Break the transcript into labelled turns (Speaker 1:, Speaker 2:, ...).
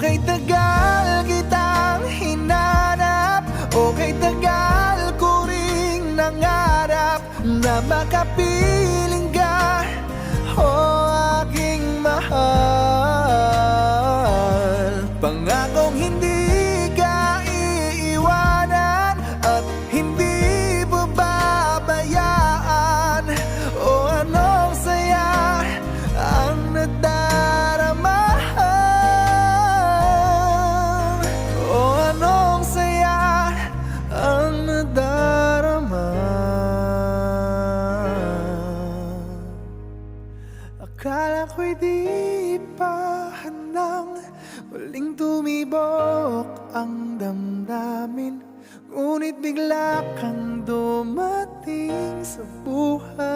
Speaker 1: Okay tagal kitang hinanap. Okay tagal ko ring nangarap Na makapiling Akala ko'y di pa handang Muling tumibok ang damdamin. Ngunit bigla kang dumating sa buhay